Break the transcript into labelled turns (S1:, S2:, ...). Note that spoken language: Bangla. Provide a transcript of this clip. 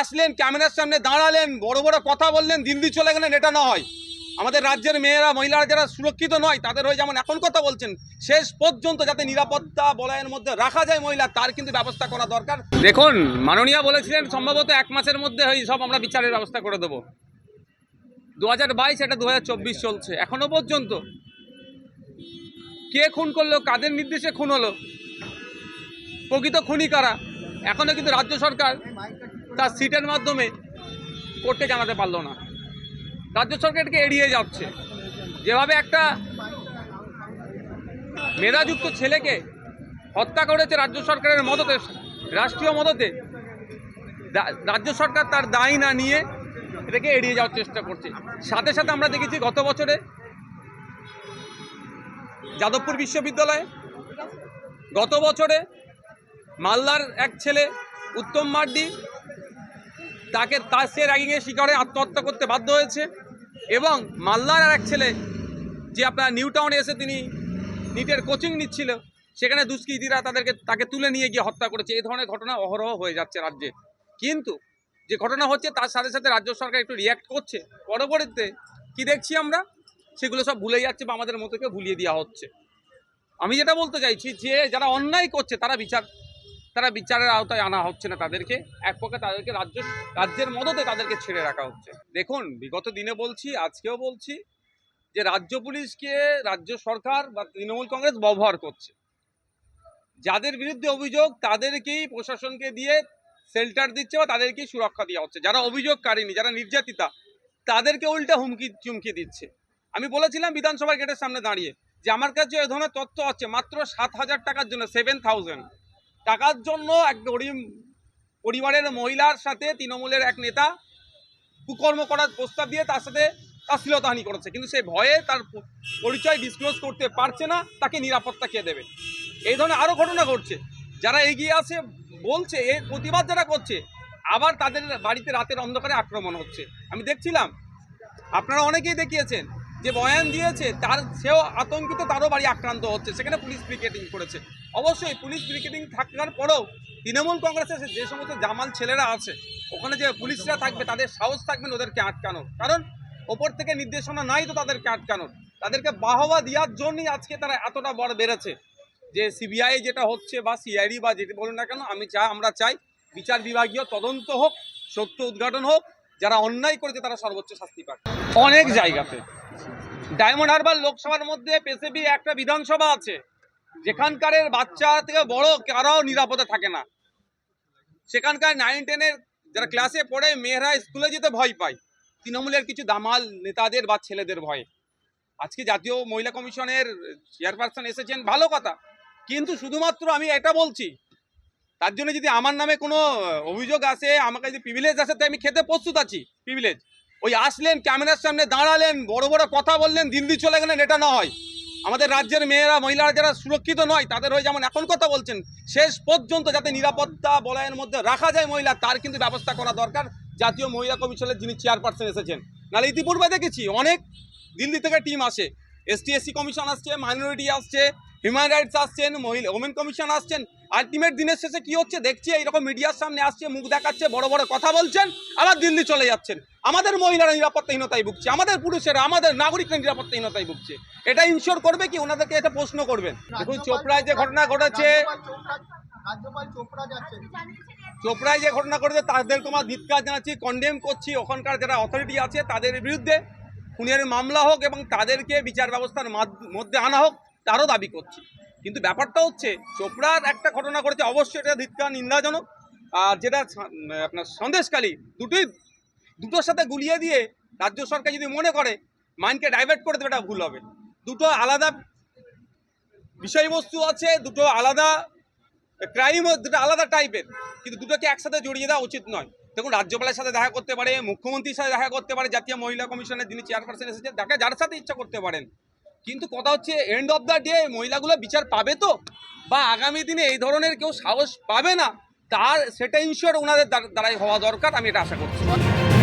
S1: আসলেন, ক্যামেরার সামনে দাঁড়ালেন, বড় বড় কথা বললেন, দিল্লি চলে গেলেন, এটা না হয়। আমাদের রাজ্যের মেয়েরা, মহিলারা যারা সুরক্ষিত নয়, তাদের হয়ে যেমন এখন কথা বলছেন, শেষ পর্যন্ত যাতে নিরাপত্তা বলয়ের মধ্যে রাখা যায় মহিলা, তার কিন্তু ব্যবস্থা করা দরকার। দেখুন, মাননীয় বলেছিলেন, সম্ভবত এক মাসের মধ্যে এই সব আমরা বিচারের ব্যবস্থা করে দেবো। দু হাজার বাইশ এটা দু হাজার চব্বিশ চলছে, এখনও পর্যন্ত। কে খুন করল, কাদের নির্দেশে খুন হলো? প্রকৃত খুনি কারা? এখনও কিন্তু রাজ্য সরকার তার সিটের মাধ্যমে কোর্টে জানাতে পারল না। রাজ্য সরকারকে এড়িয়ে যাচ্ছে। যেভাবে একটা মেধাযুক্ত ছেলেকে হত্যা করেছে রাজ্য সরকারের মদতে, রাষ্ট্রীয় মদতে রাজ্য সরকার তার দায় না নিয়ে এটাকে এড়িয়ে যাওয়ার চেষ্টা করছে। সাথে সাথে আমরা দেখেছি গত বছরে যাদবপুর বিশ্ববিদ্যালয়ে গত বছরে মালদার এক ছেলে, উত্তম মার্ডি তাকে তার সে র্যাগিংয়ের শিকারে আত্মহত্যা করতে বাধ্য হয়েছে এবং মালদার আর এক ছেলে, যে আপনার নিউ টাউনে এসে তিনি নিটের কোচিং নিচ্ছিল, সেখানে দুষ্কৃতীরা তাদেরকে, তাকে তুলে নিয়ে গিয়ে হত্যা করেছে। এই ধরনের ঘটনা অহরহ হয়ে যাচ্ছে রাজ্যে। কিন্তু যে ঘটনা হচ্ছে, তার সাথে সাথে রাজ্য সরকার একটু রিয়াক্ট করছে। পরবর্তীতে কি দেখছি আমরা? সেগুলো সব ভুলে যাচ্ছে বা আমাদের মতোকে ভুলিয়ে দেওয়া হচ্ছে। আমি যেটা বলতে চাইছি, যে যারা অন্যায় করছে, তারা বিচার তারা বিচারের আওতায় আনা হচ্ছে না তাদেরকে। এক পক্ষে তাদেরকে রাজ্য, রাজ্যের মদতে তাদেরকে ছেড়ে রাখা হচ্ছে। দেখুন, বিগত দিনে বলছি, আজকেও বলছি যে রাজ্য পুলিশকে রাজ্য সরকার বা তৃণমূল কংগ্রেস ব্যবহার করছে। যাদের বিরুদ্ধে অভিযোগ, তাদেরকেই প্রশাসনকে দিয়ে শেল্টার দিচ্ছে বা তাদেরকেই সুরক্ষা দেওয়া হচ্ছে। যারা অভিযোগকারিনী যারা নির্যাতিতা, তাদেরকে উল্টা হুমকি, চুমকি দিচ্ছে। আমি বলেছিলাম বিধানসভার গেটের সামনে দাঁড়িয়ে যে আমার কাছে এ ধরনের তথ্য আছে মাত্র সাত হাজার টাকার জন্য সেভেন থাউজেন্ড টাকার জন্য এক গরিব পরিবারের মহিলার সাথে তৃণমূলের এক নেতা কুকর্ম করার প্রস্তাব দিয়ে তার সাথে অশ্লীলতাহানি করেছে। কিন্তু সে ভয়ে তার পরিচয় ডিসক্লোজ করতে পারছে না, তাকে নিরাপত্তা কে দেবে? এই ধরনের আরও ঘটনা ঘটছে। যারা এগিয়ে আসে বলছে এর প্রতিবাদ যারা করছে, আবার তাদের বাড়িতে রাতের অন্ধকারে আক্রমণ হচ্ছে। আমি দেখছিলাম, আপনারা অনেকেই দেখিয়েছেন যে বয়ান দিয়েছে, তার, সেও আতঙ্কিত, তারও বাড়ি আক্রান্ত হচ্ছে। সেখানে পুলিশ ব্রিকেটিং করেছে। অবশ্যই পুলিশ ব্রিকেটিং থাকার পরেও তৃণমূল কংগ্রেসের যে সমস্ত জামাল ছেলেরা আছে, ওখানে যে পুলিশরা থাকবে তাদের সাহস থাকবেন ওদেরকে আটকানোর। কারণ ওপর থেকে নির্দেশনা নাই তো তাদেরকে আটকানোর। তাদেরকে বাহবা দেওয়ার জন্যই আজকে তারা এতটা বড় বেড়েছে যে সিবিআই যেটা হচ্ছে বা সিআইডি বা যেটা বলুন না কেন, আমি চাই, আমরা চাই বিচার বিভাগীয় তদন্ত হোক, সত্য উদ্ঘাটন হোক, যারা অন্যায় করেছে তারা সর্বোচ্চ শাস্তি পাক। অনেক জায়গাতে। ডায়মন্ড হারবার লোকসভার মধ্যে পেসিবি একটা বিধানসভা আছে। যেখানকারের বাচ্চা থেকে বড় কারাও নিরাপদে থাকে না। সেখানকার নাইন টেনের যারা ক্লাসে পড়ে, মেয়েরা স্কুলে যেতে ভয় পায়। তৃণমূলের কিছু দামাল নেতাদের বা ছেলেদের ভয়ে। আজকে জাতীয় মহিলা কমিশনের চেয়ারপারসন এসেছেন, ভালো কথা। কিন্তু শুধুমাত্র আমি এটা বলছি, তার জন্য যদি আমার নামে কোনো অভিযোগ আসে, আমাকে যদি প্রিভিলেজ আসে তো আমি খেতে প্রস্তুত আছি প্রিভিলেজ ওই আসলেন, ক্যামেরার সামনে দাঁড়ালেন, বড় বড় কথা বললেন, দিল্লি চলে গেলেন, এটা না হয়। আমাদের রাজ্যের মেয়েরা, মহিলারা যারা সুরক্ষিত নয়, তাদের হয়ে যেমন এখন কথা বলছেন, শেষ পর্যন্ত যাতে নিরাপত্তা বলয়ের মধ্যে রাখা যায় মহিলা, তার কিন্তু ব্যবস্থা করা দরকার। জাতীয় মহিলা কমিশনের যিনি চেয়ারপারসন এসেছেন। নাহলে ইতিপূর্বে দেখেছি, অনেক দিল্লি থেকে টিম আসে। এসটি, এসসি কমিশন আসছে, মাইনরিটি আসছে হিউম্যান রাইটস আসছেন, মহিলা ওমেন কমিশন আসছেন আলটিমেট দিনের শেষে কি হচ্ছে দেখছি, এইরকম মিডিয়ার সামনে আসছে, মুখ দেখাচ্ছে, বড় বড় কথা বলছেন, আবার দিল্লি চলে যাচ্ছেন। আমাদের মহিলারা নিরাপত্তাহীনতায় ভুগছে, আমাদের পুরুষেরা, আমাদের নাগরিকরা নিরাপত্তাহীনতায় ভুগছে। এটা ইনশোর করবে কি, ওনাদেরকে এটা প্রশ্ন করবেন। দেখুন, চোপড়ায় যে ঘটনা ঘটেছে, চোপড়ায় যে ঘটনা ঘটেছে, তাদের তোমার ধিৎকার জানাচ্ছি কন্ডেম করছি, ওখানকার যারা অথরিটি আছে, তাদের বিরুদ্ধে খুনের মামলা হোক এবং তাদেরকে বিচার ব্যবস্থার মধ্যে আনা হোক। তারও দাবি করছি। কিন্তু ব্যাপারটা হচ্ছে, চোপড়ার একটা ঘটনা ঘটেছে, অবশ্যই এটা ধিৎকার নিন্দাজনক। আর যেটা আপনার সন্দেশকালী দুটোই, দুটোর সাথে গুলিয়ে দিয়ে রাজ্য সরকার যদি মনে করে মাইন্ডকে ডাইভার্ট করে দেবে, এটা ভুল হবে। দুটো আলাদা বিষয়বস্তু আছে, দুটো আলাদা ক্রাইম দুটো আলাদা টাইপের কিন্তু দুটোকে একসাথে জড়িয়ে দেওয়া উচিত নয়। দেখুন, রাজ্যপালের সাথে দেখা করতে পারে, মুখ্যমন্ত্রীর সাথে দেখা করতে পারে, জাতীয় মহিলা কমিশনের যিনি চেয়ারপারসন এসেছেন তাকে যার সাথে ইচ্ছা করতে পারেন কিন্তু কথা হচ্ছে এন্ড অফ দ্য ডে মহিলাগুলো বিচার পাবে তো? বা আগামী দিনে এই ধরনের কেউ সাহস পাবে না? তার সেটা ইনশিওর ওনাদের দ্বারা- দ্বারাই হওয়া দরকার, আমি এটা আশা করছি।